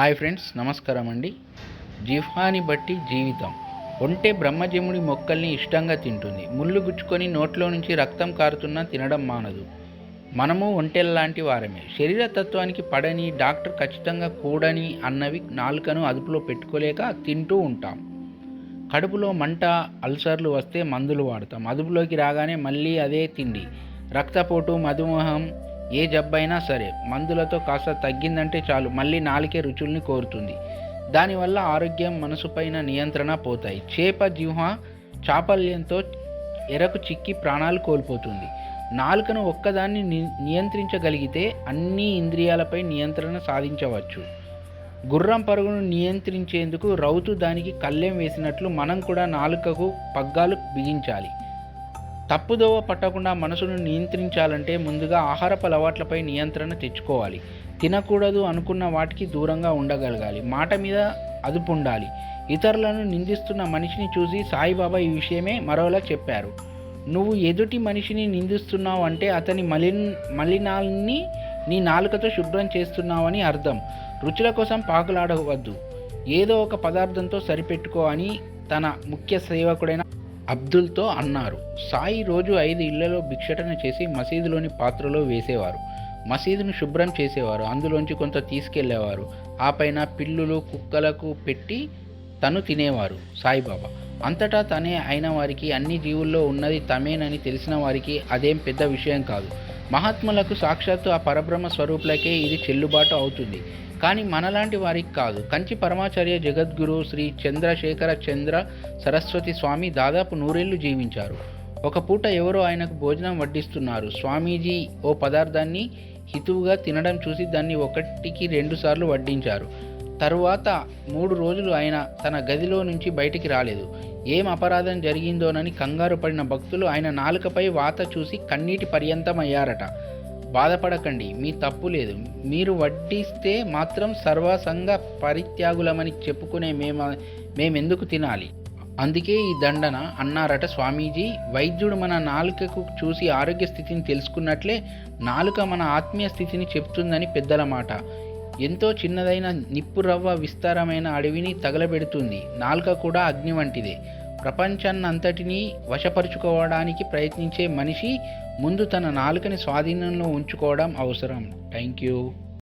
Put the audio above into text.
Hi friends నమస్కారం అండి. జిహ్వాని బట్టి జీవితం. ఒంటె బ్రహ్మజముడి మొక్కల్ని ఇష్టంగా తింటుంది. ముళ్ళు గుచ్చుకొని నోట్లో నుంచి రక్తం కారుతున్నా తినడం మానదు. మనము ఒంటెల్లాంటి వారమే. శరీర తత్వానికి పడని డాక్టర్ ఖచ్చితంగా కూడని అన్నవి నాలుకను అదుపులో పెట్టుకోలేక తింటూ ఉంటాం. కడుపులో మంట అల్సర్లు వస్తే మందులు వాడతాం. అదుపులోకి రాగానే మళ్ళీ అదే తిండి. రక్తపోటు మధుమేహం ఏ జబ్బైనా సరే మందులతో కాస్త తగ్గిందంటే చాలు మళ్ళీ నాలుకే రుచుల్ని కోరుతుంది. దానివల్ల ఆరోగ్యం మనసుపైన నియంత్రణ పోతాయి. చేప జిహ్వ చాపల్యంతో ఎరకు చిక్కి ప్రాణాలు కోల్పోతుంది. నాలుకను ఒక్కదాన్ని ని- నియంత్రించగలిగితే అన్ని ఇంద్రియాలపై నియంత్రణ సాధించవచ్చు. గుర్రం పరుగును నియంత్రించేందుకు రౌతు దానికి కళ్ళెం వేసినట్లు మనం కూడా నాలుకకు పగ్గాలు బిగించాలి. తప్పుదోవ పట్టకుండా మనసును నియంత్రించాలంటే ముందుగా ఆహారపు అలవాట్లపై నియంత్రణ తెచ్చుకోవాలి. తినకూడదు అనుకున్న వాటికి దూరంగా ఉండగలగాలి. మాట మీద అదుపు ఉండాలి ఇతరులను నిందిస్తున్న మనిషిని చూసి సాయిబాబా ఈ విషయమే మరోలా చెప్పారు. నువ్వు ఎదుటి మనిషిని నిందిస్తున్నావు అంటే అతని మలిన్ మలినాల్ని నీ నాలుకతో శుభ్రం చేస్తున్నావని అర్థం. రుచుల కోసం పాకులాడవద్దు. ఏదో ఒక పదార్థంతో సరిపెట్టుకో అని తన ముఖ్య సేవకుడైన అబ్దుల్తో అన్నారు. సాయి రోజు ఐదు ఇళ్ళలో భిక్షటన చేసి మసీదులోని పాత్రలో వేసేవారు. మసీదును శుభ్రం చేసేవారు. అందులోంచి కొంత తీసుకెళ్ళేవారు. ఆ పైన పిల్లులు కుక్కలకు పెట్టి తను తినేవారు సాయిబాబా. అంతటా తనే అయిన వారికి అన్ని జీవుల్లో ఉన్నది తమేనని తెలిసిన వారికి అదేం పెద్ద విషయం కాదు. మహాత్ములకు సాక్షాత్తు ఆ పరబ్రహ్మ స్వరూపులకే ఇది చెల్లుబాటు అవుతుంది. కానీ మనలాంటి వారికి కాదు. కంచి పరమాచార్య జగద్గురు శ్రీ చంద్రశేఖర చంద్ర సరస్వతి స్వామి దాదాపు నూరేళ్ళు జీవించారు. ఒక పూట ఎవరో ఆయనకు భోజనం వడ్డిస్తున్నారు. స్వామీజీ ఓ పదార్థాన్ని హితువుగా తినడం చూసి దాన్ని ఒకటికి రెండుసార్లు వడ్డించారు. తరువాత మూడు రోజులు ఆయన తన గదిలో నుంచి బయటికి రాలేదు. ఏం అపరాధం జరిగిందోనని కంగారు పడిన భక్తులు ఆయన నాలుకపై వాత చూసి కన్నీటి పర్యంతమయ్యారట. బాధపడకండి మీ తప్పు లేదు. మీరు వడ్డిస్తే మాత్రం సర్వసంగ పరిత్యాగులమని చెప్పుకునే మేము మేమెందుకు తినాలి? అందుకే ఈ దండన అన్నారట స్వామీజీ. వైద్యుడు మన నాలుకకు చూసి ఆరోగ్య స్థితిని తెలుసుకున్నట్లే నాలుక మన ఆత్మీయ స్థితిని చెప్తుందని పెద్దల మాట ఎంతో చిన్నదైన నిప్పు రవ్వ విస్తారమైన అడవిని తగలబెడుతుంది. నాలుక కూడా అగ్ని వంటిదే. ప్రపంచాన్నంతటినీ వశపరుచుకోవడానికి ప్రయత్నించే మనిషి ముందు తన నాలుకని స్వాధీనంలో ఉంచుకోవడం అవసరం. Thank you.